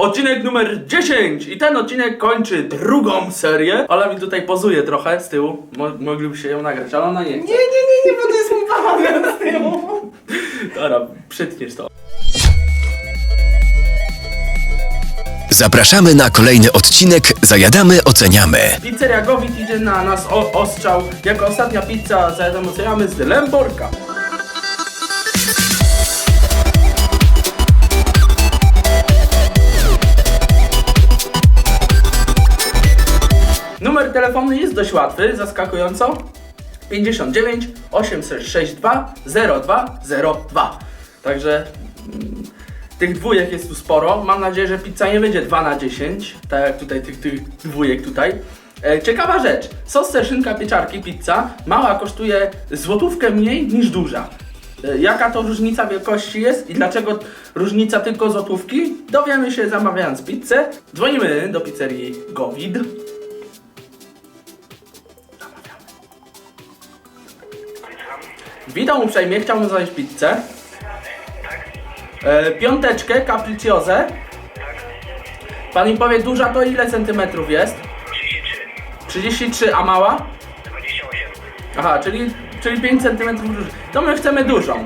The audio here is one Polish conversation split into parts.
Odcinek numer 10 i ten odcinek kończy drugą serię. Ola mi tutaj pozuje trochę z tyłu. Mo mogliby się ją nagrać, ale ona nie. Nie, nie, nie, nie, bo to jest mój bałagan z tyłu. Dobra, przytniesz to. Zapraszamy na kolejny odcinek Zajadamy, oceniamy. Pizzeria Gowit idzie na nas o ostrzał. Jako ostatnia pizza zademonstrujemy z Lemborka. Numer telefonu jest dość łatwy, zaskakująco. 59 862 0202. Także mm, tych dwójek jest tu sporo. Mam nadzieję, że pizza nie będzie 2 na 10, tak jak tutaj tych, tych dwójek tutaj. E, Ciekawa rzecz, sos szynka pieczarki pizza mała kosztuje złotówkę mniej niż duża. E, Jaka to różnica wielkości jest i dlaczego różnica tylko złotówki? Dowiemy się zamawiając pizzę. Dzwonimy do pizzerii Gowid. Witam uprzejmie, chciałbym zająć pizzę. E, piąteczkę, capricciozę. Pan mi powie, duża to ile centymetrów jest? 33, a mała? 28. Aha, czyli, czyli 5 centymetrów dużo. To my chcemy dużą.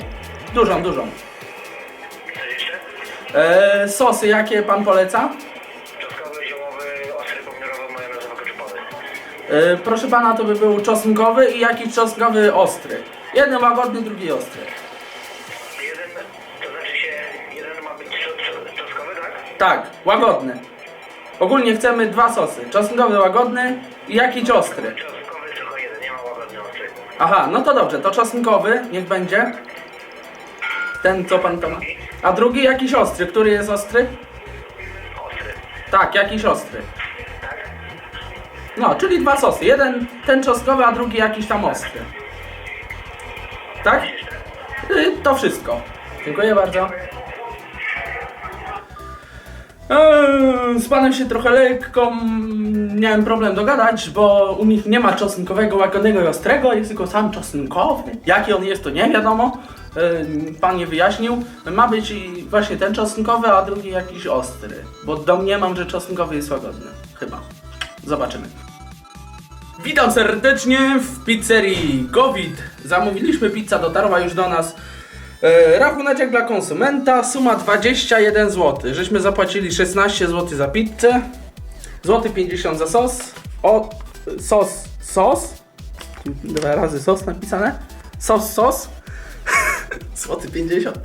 Dużą, dużą. E, sosy, jakie pan poleca? Czosnkowy, ziołowy, ostry, pomidorowy, majonezowo-keczupowy. E, proszę pana, to by był czosnkowy i jakiś czosnkowy ostry. Jeden łagodny, drugi ostry. Jeden, to znaczy się, jeden ma być czo- czo- czosnkowy, tak? Tak, łagodny. Ogólnie chcemy dwa sosy. Czosnkowy, łagodny i jakiś ostry. Czosnkowy tylko jeden, nie ma łagodny ostry. Aha, no to dobrze, to czosnkowy, niech będzie. Ten, co pan to ma. A drugi jakiś ostry. Który jest ostry? Ostry. Tak, jakiś ostry. No, czyli dwa sosy. Jeden ten czosnkowy, a drugi jakiś tam ostry. Tak? Y, To wszystko. Dziękuję bardzo. Eee, Z panem się trochę lekko mm, miałem problem dogadać, bo u nich nie ma czosnkowego, łagodnego i ostrego, jest tylko sam czosnkowy. Jaki on jest, to nie wiadomo. Eee, Pan nie wyjaśnił. Ma być i właśnie ten czosnkowy, a drugi jakiś ostry. Bo domniemam, że czosnkowy jest łagodny. Chyba. Zobaczymy. Witam serdecznie w pizzerii Gowit. Zamówiliśmy pizza, dotarła już do nas. E, rachuneczek dla konsumenta, suma 21 zł. Żeśmy zapłacili 16 zł za pizzę, złoty 50 za sos, o, sos, sos, dwa razy sos napisane, sos, sos, złoty 50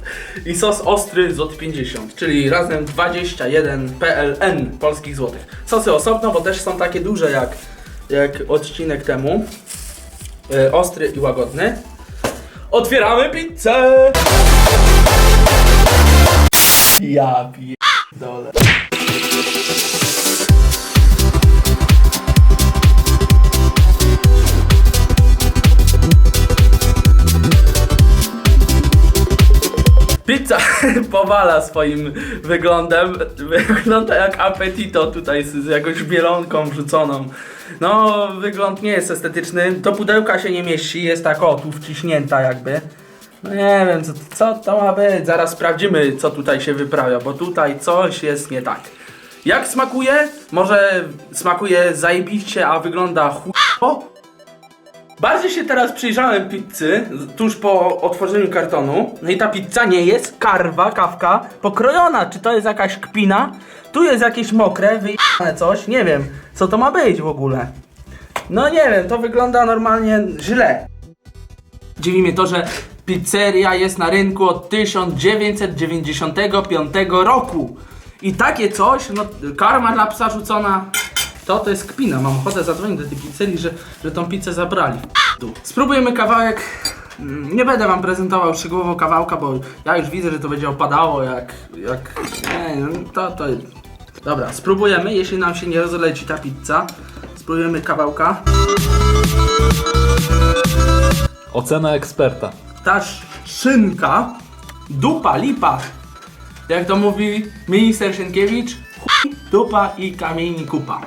i sos ostry złoty 50, czyli razem 21 PLN polskich złotych. Sosy osobno, bo też są takie duże jak, jak odcinek temu, e, ostry i łagodny. Otwieramy pizzę! Ja pierdolę. Pizza powala swoim wyglądem. Wygląda jak appetito tutaj z, z jakąś bielonką wrzuconą. No, wygląd nie jest estetyczny. Do pudełka się nie mieści, jest tak o, tu wciśnięta jakby. No nie wiem, co, co to ma być. Zaraz sprawdzimy, co tutaj się wyprawia, bo tutaj coś jest nie tak. Jak smakuje? Może smakuje zajebiście, a wygląda chujowo? Bardziej się teraz przyjrzałem pizzy tuż po otworzeniu kartonu. No i ta pizza nie jest karwa, kawka pokrojona. Czy to jest jakaś kpina? Tu jest jakieś mokre, wyjebane coś. Nie wiem, co to ma być w ogóle. No nie wiem, to wygląda normalnie źle. Dziwi mnie to, że pizzeria jest na rynku od 1995 roku. I takie coś, no karma dla psa rzucona, to to jest kpina. Mam ochotę zadzwonić do tej pizzerii, że, że tą pizzę zabrali. Tu. Spróbujemy kawałek. Mm, Nie będę wam prezentował szczegółowo kawałka, bo ja już widzę, że to będzie opadało jak. jak. Nie, to, to. Dobra, spróbujemy. Jeśli nam się nie rozleci ta pizza, spróbujemy kawałka. Ocena eksperta. ta sz- szynka, dupa, lipa, jak to mówi minister Sienkiewicz, chuj, dupa i kamieni kupa.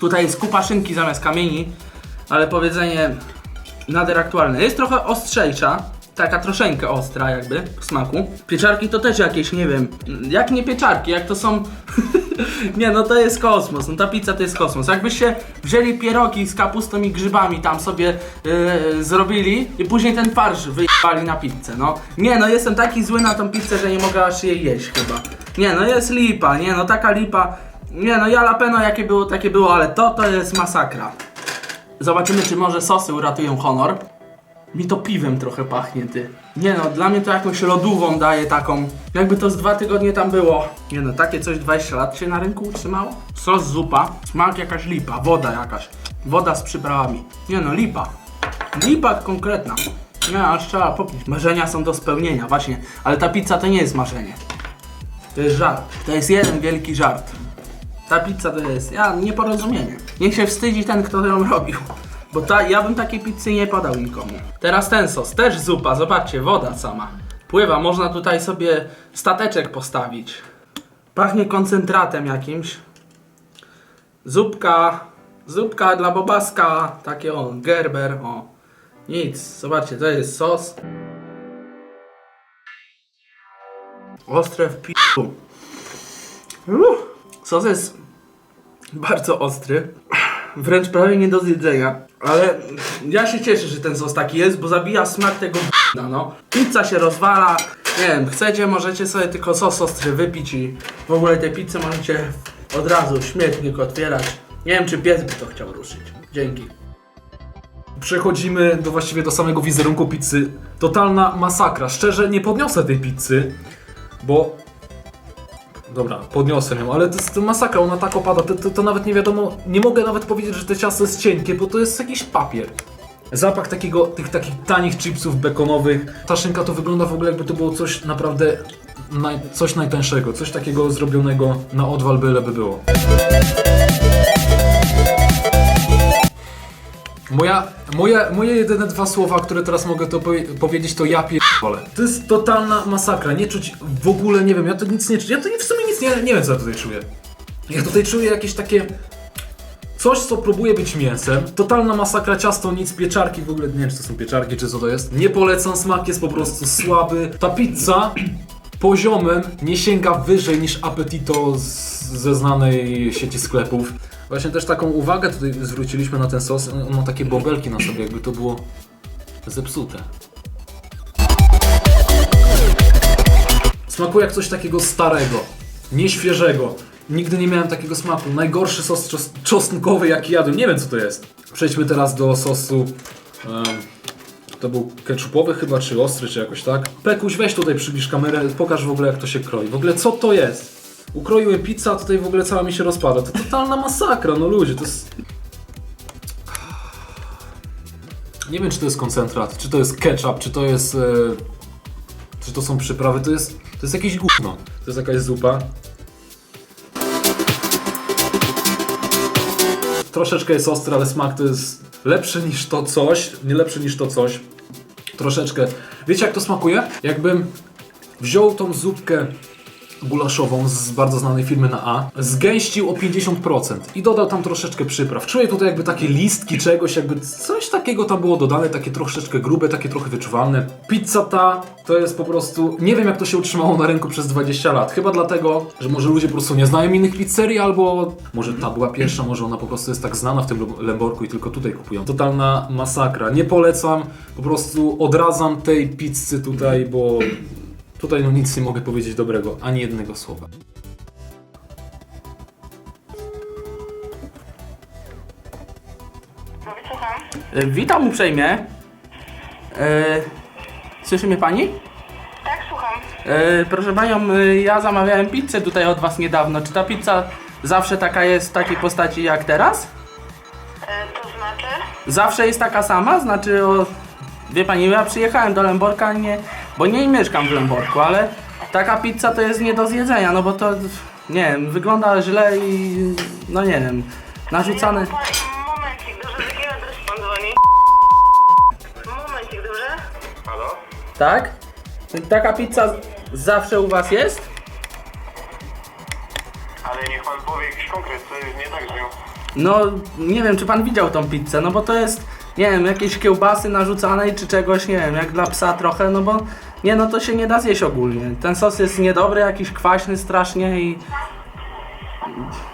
Tutaj jest kupa szynki zamiast kamieni, ale powiedzenie nader aktualne. Jest trochę ostrzejsza, taka troszeczkę ostra jakby w smaku. Pieczarki to też jakieś, nie wiem, jak nie pieczarki, jak to są Nie, no to jest kosmos, no ta pizza to jest kosmos. Jakbyście wzięli pierogi z kapustą i grzybami tam sobie yy, zrobili i później ten farsz wyjebali na pizzę, no. Nie, no jestem taki zły na tą pizzę, że nie mogę aż jej jeść chyba. Nie, no jest lipa, nie, no taka lipa. Nie, no jalapeno jakie było, takie było, ale to to jest masakra. Zobaczymy, czy może sosy uratują honor. Mi to piwem trochę pachnie, ty. Nie no, dla mnie to jakąś lodówą daje taką. Jakby to z dwa tygodnie tam było. Nie no, takie coś 20 lat się na rynku utrzymało. Sos zupa, smak jakaś lipa, woda jakaś. Woda z przyprawami. Nie no, lipa. Lipa konkretna. Nie, aż trzeba popić. Marzenia są do spełnienia, właśnie. Ale ta pizza to nie jest marzenie. To jest żart. To jest jeden wielki żart. Ta pizza to jest, ja, nieporozumienie. Niech się wstydzi ten, kto ją robił. Bo ta, ja bym takiej pizzy nie podał nikomu. Teraz ten sos, też zupa, zobaczcie, woda sama. Pływa, można tutaj sobie stateczek postawić. Pachnie koncentratem jakimś. Zupka, zupka dla bobaska, takie o, gerber, o. Nic, zobaczcie, to jest sos. Ostre w. Uff, Sos jest bardzo ostry, wręcz prawie nie do zjedzenia. Ale ja się cieszę, że ten sos taki jest, bo zabija smak tego no. Pizza się rozwala, nie wiem, chcecie, możecie sobie tylko sos ostry wypić i w ogóle te pizze możecie od razu śmietnik otwierać. Nie wiem, czy pies by to chciał ruszyć. Dzięki. Przechodzimy do właściwie do samego wizerunku pizzy. Totalna masakra. Szczerze nie podniosę tej pizzy, bo... Dobra, podniosę ją, ale to jest masakra, ona tak opada, to, to, to nawet nie wiadomo, nie mogę nawet powiedzieć, że to ciasto jest cienkie, bo to jest jakiś papier. Zapach takiego, tych takich tanich chipsów bekonowych. Ta szynka to wygląda w ogóle jakby to było coś naprawdę, naj, coś najtańszego, coś takiego zrobionego na odwal byle by było. Moja, moje, moje jedyne dwa słowa, które teraz mogę to powie powiedzieć, to ja pierdolę. To jest totalna masakra, nie czuć w ogóle, nie wiem, ja to nic nie czuję, ja to w sumie nic nie, nie wiem co ja tutaj czuję. Ja tutaj czuję jakieś takie... Coś, co próbuje być mięsem. Totalna masakra, ciasto, nic, pieczarki, w ogóle nie wiem, czy to są pieczarki, czy co to jest. Nie polecam, smak jest po prostu słaby. Ta pizza poziomem nie sięga wyżej niż Appetito z, ze znanej sieci sklepów. Właśnie też taką uwagę tutaj zwróciliśmy na ten sos. On ma takie bąbelki na sobie, jakby to było zepsute. Smakuje jak coś takiego starego, nieświeżego. Nigdy nie miałem takiego smaku. Najgorszy sos czos czosnkowy jaki jadłem. Nie wiem co to jest. Przejdźmy teraz do sosu. em, to był ketchupowy chyba, czy ostry, czy jakoś tak. Pekuś, weź tutaj przybliż kamerę, pokaż w ogóle jak to się kroi. W ogóle co to jest? Ukroiłem pizzę, a tutaj w ogóle cała mi się rozpada. To totalna masakra, no ludzie, to jest... Nie wiem, czy to jest koncentrat, czy to jest ketchup, czy to jest... E... Czy to są przyprawy, to jest... To jest jakieś gówno. To jest jakaś zupa. Troszeczkę jest ostry, ale smak to jest lepszy niż to coś. Nie lepszy niż to coś. Troszeczkę. Wiecie jak to smakuje? Jakbym wziął tą zupkę gulaszową z bardzo znanej firmy na A, zgęścił o 50% i dodał tam troszeczkę przypraw. Czuję tutaj jakby takie listki czegoś, jakby coś takiego tam było dodane, takie troszeczkę grube, takie trochę wyczuwalne. Pizza ta to jest po prostu, nie wiem jak to się utrzymało na rynku przez 20 lat. Chyba dlatego, że może ludzie po prostu nie znają innych pizzerii, albo może ta była pierwsza, może ona po prostu jest tak znana w tym Lemborku i tylko tutaj kupują. Totalna masakra. Nie polecam, po prostu odradzam tej pizzy tutaj, bo Tutaj no nic nie mogę powiedzieć dobrego, ani jednego słowa. No słucham. E, witam uprzejmie. E, słyszy mnie pani? Tak, słucham. E, proszę panią, e, ja zamawiałem pizzę tutaj od was niedawno. Czy ta pizza zawsze taka jest w takiej postaci jak teraz? E, to znaczy? Zawsze jest taka sama? Znaczy, o, wie pani, ja przyjechałem do Lęborka, nie, bo nie mieszkam w Lęborku, ale taka pizza to jest nie do zjedzenia, no bo to, nie wiem, wygląda źle i, no nie wiem, narzucane... Momencik, dobrze, z jakiego adresu pan dzwoni? Momencik, dobrze? Halo? Tak? Taka pizza zawsze u was jest? Ale niech pan powie jakiś konkret, co jest nie tak z nią. No, nie wiem, czy pan widział tą pizzę, no bo to jest, nie wiem, jakieś kiełbasy narzucanej czy czegoś, nie wiem, jak dla psa trochę, no bo, nie, no to się nie da zjeść ogólnie. Ten sos jest niedobry, jakiś kwaśny strasznie i...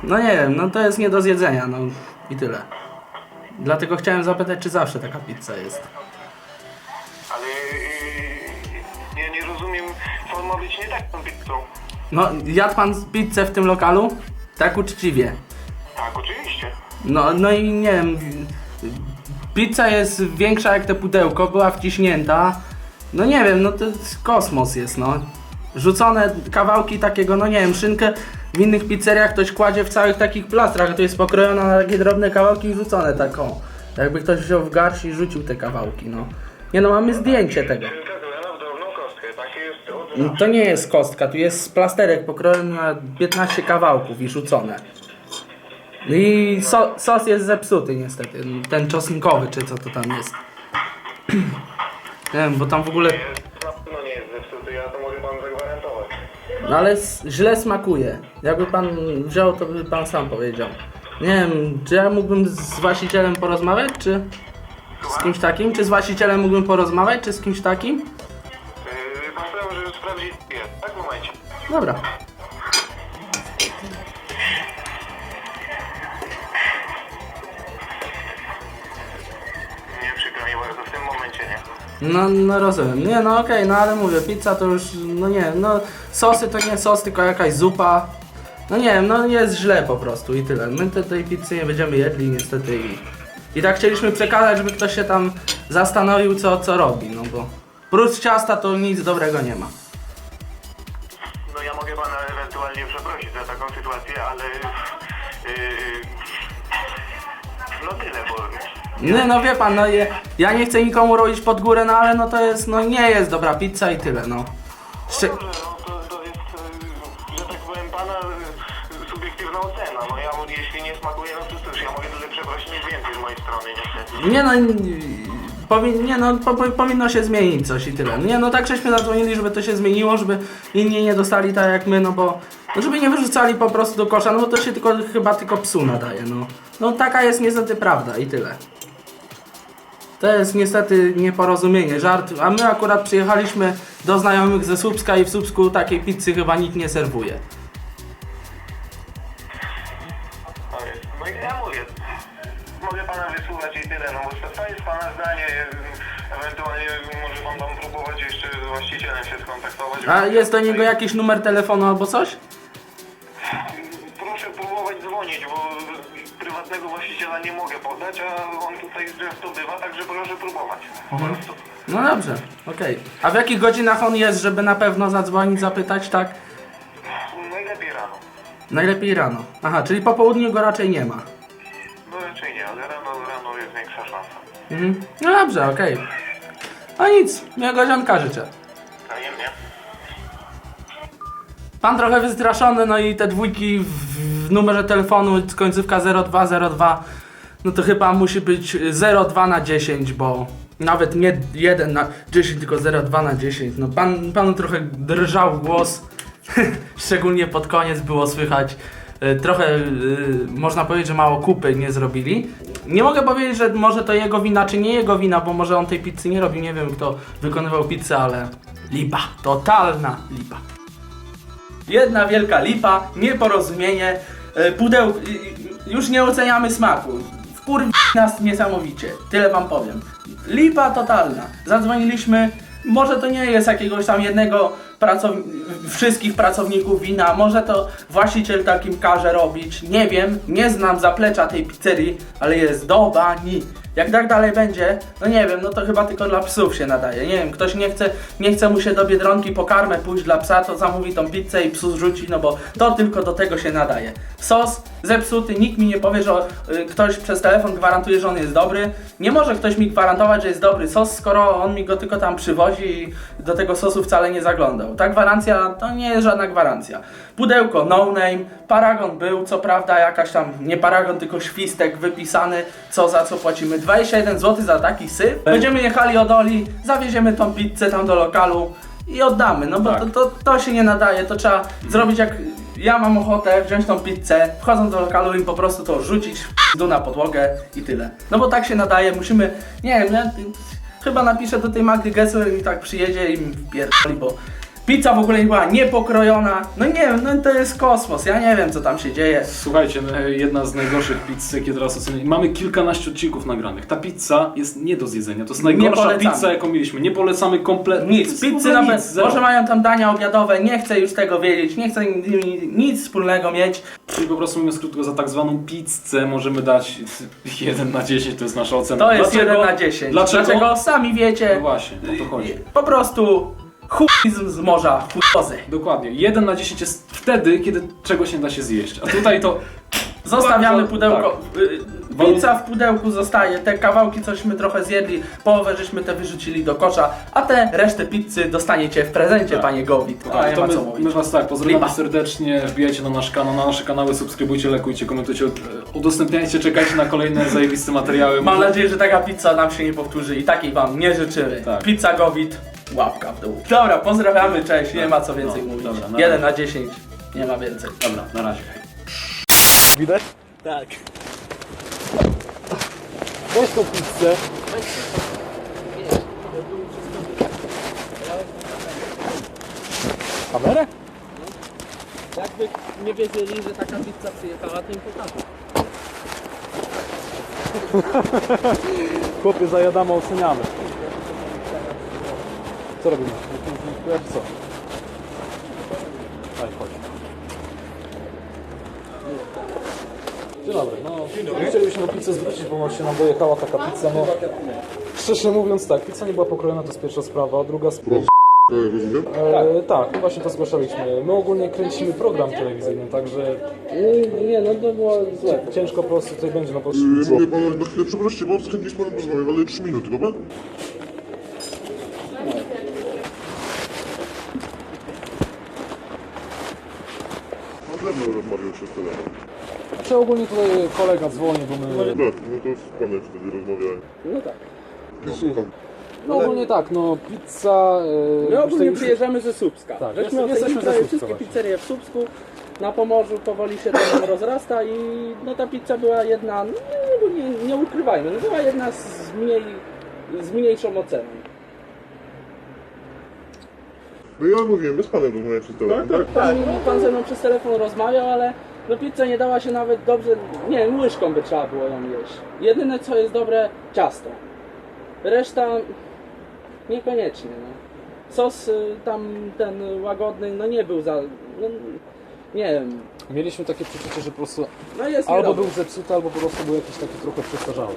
no nie wiem, no to jest nie do zjedzenia, no i tyle. Dlatego chciałem zapytać, czy zawsze taka pizza jest. Ale yy, nie, nie rozumiem, co ma być nie tak z tą pizzą. No, jadł pan pizzę w tym lokalu? Tak uczciwie. Tak, oczywiście. No, no i nie wiem, pizza jest większa jak te pudełko, była wciśnięta. No nie wiem, no to kosmos jest, no. Rzucone kawałki takiego, no nie wiem, szynkę w innych pizzeriach ktoś kładzie w całych takich plastrach, a to jest pokrojona na takie drobne kawałki i rzucone taką. Jakby ktoś wziął w garść i rzucił te kawałki, no. Nie no, mamy zdjęcie tego. No, To nie jest kostka, tu jest plasterek pokrojony na 15 kawałków i rzucone. No I so, sos jest zepsuty niestety, ten czosnkowy czy co to tam jest. Nie wiem, bo tam w ogóle... Na pewno nie jest zepsuty, ja to mogę panu zagwarantować. No ale s- źle smakuje. Jakby pan wziął, to by pan sam powiedział. Nie wiem, czy ja mógłbym z właścicielem porozmawiać, czy z kimś takim? Czy z właścicielem mógłbym porozmawiać, czy z kimś takim? Yy, pan powiedział, że sprawdzi jest, tak? W momencie. Dobra. No, no rozumiem. Nie, no okej, no ale mówię, pizza to już, no nie, no sosy to nie sos, tylko jakaś zupa. No nie wiem, no jest źle po prostu i tyle. My te, tej pizzy nie będziemy jedli niestety i, i tak chcieliśmy przekazać, żeby ktoś się tam zastanowił co, co robi, no bo prócz ciasta to nic dobrego nie ma. No ja mogę pana ewentualnie przeprosić za taką sytuację, ale... Yy, no tyle, bo... Nie, no wie pan, no je, ja nie chcę nikomu robić pod górę, no ale no to jest, no nie jest dobra pizza i tyle, no. Szczy- Dobrze, no to, to jest, yy, że tak powiem, pana yy, subiektywna ocena. No ja, mu- jeśli nie smakuje, no to cóż, ja mogę tyle przeprosić nic więcej z mojej strony, niestety. Nie no, n- powi- nie no, po, po, powinno się zmienić coś i tyle. Nie no, tak żeśmy zadzwonili, żeby to się zmieniło, żeby inni nie dostali tak jak my, no bo, no żeby nie wyrzucali po prostu do kosza, no bo to się tylko, chyba tylko psu nadaje, no. No taka jest niestety prawda i tyle. To jest niestety nieporozumienie, żart, a my akurat przyjechaliśmy do znajomych ze Słupska i w Słupsku takiej pizzy chyba nikt nie serwuje. No, jest. no i ja mówię, mogę pana wysłuchać i tyle, no bo to, jest pana zdanie. Ewentualnie może pan tam próbować jeszcze z właścicielem się skontaktować. A jest do niego jakiś numer telefonu albo coś? A on tutaj często bywa, także proszę próbować. Po prostu. No dobrze, okej. A w jakich godzinach on jest, żeby na pewno zadzwonić, zapytać, tak? Najlepiej rano. Najlepiej rano. Aha, czyli po południu go raczej nie ma. No raczej nie, ale rano, rano jest większa szansa. Mhm. No dobrze, okej. No nic, miłego dzionka życzę. Wzajemnie. Pan trochę wystraszony, no i te dwójki w, w numerze telefonu, końcówka 0202, no to chyba musi być 02 na 10, bo nawet nie 1 na 10, tylko 02 na 10. No pan, panu trochę drżał głos, szczególnie pod koniec było słychać. e, Trochę e, można powiedzieć, że mało kupy nie zrobili. Nie mogę powiedzieć, że może to jego wina, czy nie jego wina, bo może on tej pizzy nie robił. Nie wiem, kto wykonywał pizzę, ale lipa, totalna lipa. Jedna wielka lipa, nieporozumienie, e, pudeł, y, już nie oceniamy smaku. Wkurwi nas niesamowicie, tyle wam powiem. Lipa totalna. Zadzwoniliśmy, może to nie jest jakiegoś tam jednego pracow- wszystkich pracowników wina, może to właściciel takim każe robić, nie wiem, nie znam zaplecza tej pizzerii, ale jest do bani. Jak tak dalej będzie, no nie wiem, no to chyba tylko dla psów się nadaje. Nie wiem, ktoś nie chce, nie chce mu się do Biedronki po karmę pójść dla psa, to zamówi tą pizzę i psu zrzuci, no bo to tylko do tego się nadaje. Sos zepsuty, nikt mi nie powie, że y, ktoś przez telefon gwarantuje, że on jest dobry. Nie może ktoś mi gwarantować, że jest dobry sos, skoro on mi go tylko tam przywozi i do tego sosu wcale nie zaglądał. Ta gwarancja to nie jest żadna gwarancja. Pudełko no name, paragon był, co prawda jakaś tam, nie paragon, tylko świstek wypisany, co za co płacimy. 21 zł za taki syp. Będziemy jechali od Oli, zawieziemy tą pizzę tam do lokalu i oddamy, no bo to, to, to się nie nadaje, to trzeba zrobić jak ja mam ochotę wziąć tą pizzę, wchodząc do lokalu i po prostu to rzucić w na podłogę i tyle. No bo tak się nadaje, musimy, nie wiem, ja, chyba napiszę do tej Magdy Gessler i tak przyjedzie i mi wpierdoli, bo Pizza w ogóle nie była niepokrojona. No nie wiem, no to jest kosmos. Ja nie wiem, co tam się dzieje. Słuchajcie, no, jedna z najgorszych pizz, jakie teraz oceniam. Mamy kilkanaście odcinków nagranych. Ta pizza jest nie do zjedzenia. To jest najgorsza polecamy. pizza, jaką mieliśmy. Nie polecamy kompletnie. Nic, pizzy nawet, może mają tam dania obiadowe, nie chcę już tego wiedzieć, nie chcę nic wspólnego mieć. Czyli po prostu mówiąc krótko, za tak zwaną pizzę możemy dać 1 na 10, to jest nasza ocena. To jest Dlaczego? 1 na 10. Dlaczego? Dlaczego? Sami wiecie. No właśnie, o to chodzi. Po prostu chuj z, z morza, chujozy. Dokładnie. 1 na 10 jest wtedy, kiedy czegoś nie da się zjeść. A tutaj to Zostawiamy Bardzo- pudełko. y, Pizza w pudełku zostaje, te kawałki cośmy trochę zjedli, połowę żeśmy te wyrzucili do kosza, a te resztę pizzy dostaniecie w prezencie, Tak. panie Gowit. A, Tak, nie to ma my, co mówić. my was tak, pozdrawiamy Lipa. serdecznie, wbijajcie na nasz kanał, na nasze kanały, subskrybujcie, lekujcie, komentujcie, e, udostępniajcie, czekajcie na kolejne zajebiste materiały. Mam nadzieję, że taka pizza nam się nie powtórzy i takiej wam nie życzymy. Tak. Pizza Gowit, łapka w dół. Dobra, pozdrawiamy, cześć, nie ma co więcej No, mówić. dobra, na 1 na 10, nie ma więcej. Dobra, na razie. Widać? Tak. Weź tą pizzę. Kamerę? Jakby nie wiedzieli, że taka pizza przyjechała, to im pokażę. Chłopie, zajadamy, oceniamy. Co robimy? Jak co? Daj, chodź. Dzień dobry, no chcielibyśmy do pizzy zwrócić, bo się nam dojechała taka pizza, no szczerze mówiąc tak, pizza nie była pokrojona, to jest pierwsza sprawa, a druga sprawa... E, tak, no właśnie to zgłaszaliśmy. My ogólnie kręcimy program telewizyjny, także Nie, no to było złe. ciężko po prostu tutaj będzie, no bo... Yy, na chwilę przeprosić, bo chętnie z panem porozmawiam, ale 3 minuty, dobra? Na telefon. Znaczy ogólnie tutaj kolega dzwoni, bo my... Tak, no to z panem wtedy rozmawiałem. No tak. No, No ogólnie tak, no pizza... e, My ogólnie przyjeżdżamy ze Słupska. Tak, Żeśmy jesteśmy ze Słupska wszystkie właśnie. pizzerie w Słupsku. Na Pomorzu powoli się to rozrasta i no ta pizza była jedna, no, nie, nie, nie ukrywajmy, no była jedna z, mniej, z mniejszą oceną. No ja mówiłem, bez panem rozmawiałem przez telefon, tak? Pan, pan ze mną przez telefon rozmawiał, ale no pizza nie dała się nawet dobrze, nie wiem, łyżką by trzeba było ją jeść. Jedyne co jest dobre, ciasto. Reszta niekoniecznie. No. Sos y, tam ten łagodny, no nie był za, no, nie wiem, Mieliśmy takie przeczucie, że po prostu no jest albo był zepsuty, albo po prostu był jakiś taki trochę przestarzały.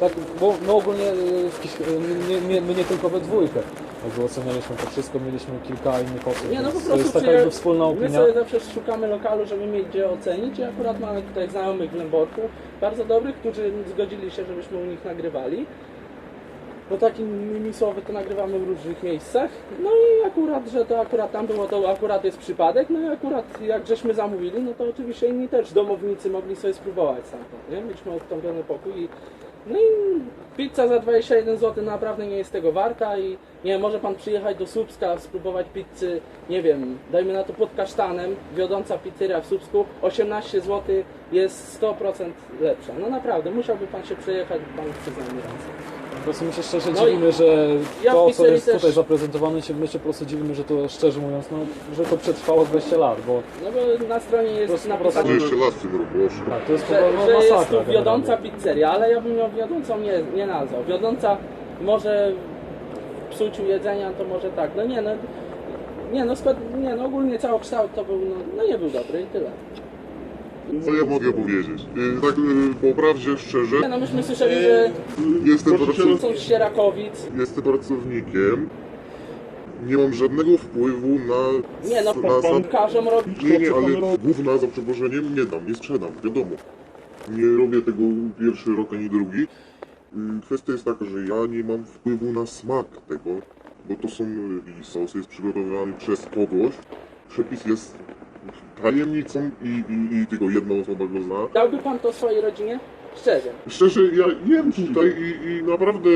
Tak, bo my ogólnie, e, w kich- e, nie, nie, my nie tylko we dwójkę, jakby ocenialiśmy to wszystko, mieliśmy kilka innych osób, Nie, no po więc prostu to jest taka jakby wspólna My opinia. sobie zawsze szukamy lokalu, żeby mieć gdzie ocenić i akurat mamy tutaj znajomych w Lęborku, bardzo dobrych, którzy zgodzili się, żebyśmy u nich nagrywali. Bo tak innymi słowy to nagrywamy w różnych miejscach. No i akurat, że to akurat tam było, to akurat jest przypadek. No i akurat jak żeśmy zamówili, no to oczywiście inni też domownicy mogli sobie spróbować stamtąd, nie? Mieliśmy odtąpiony pokój i no i pizza za 21 zł naprawdę nie jest tego warta i nie wiem, może pan przyjechać do Słupska, spróbować pizzy, nie wiem, dajmy na to pod kasztanem, wiodąca pizzeria w Słupsku, 18 zł jest 100% lepsza. No naprawdę, musiałby pan się przejechać, pan przyzna mi rację. Po prostu my się szczerze No i dziwimy, że ja w to, co jest też- tutaj zaprezentowane, się, my się po prostu dziwimy, że to szczerze mówiąc, no, że to przetrwało 20 lat, bo No bo na stronie jest prostu po napisane, prostu- 20 lat w tym roku, proszę. tak, to jest po że, prostu że jest masakra. tu wiodąca generalnie. pizzeria, ale ja bym ją wiodącą nie, nie nazwał. Wiodąca może w psuciu jedzenia, to może tak. No nie no, nie no, skład, nie no ogólnie całokształt to był, no, no nie był dobry i tyle. Co ja mogę powiedzieć? Yy, tak yy, po prawdzie szczerze, Nie no, myśmy słyszeli, że jestem, pracow... są z Sierakowic. jestem pracownikiem. Nie mam żadnego wpływu na... Nie no, na sam... każą robić. Nie, nie, ale gówna za przeproszeniem nie dam, nie sprzedam, wiadomo. Nie robię tego pierwszy rok ani drugi. Y, Kwestia jest taka, że ja nie mam wpływu na smak tego, bo to są y, i sos jest przygotowywany przez kogoś. Przepis jest tajemnicą i, i, i tylko jedna osoba go zna. Dałby pan to swojej rodzinie? Szczerze. Szczerze, ja jem tutaj i, i naprawdę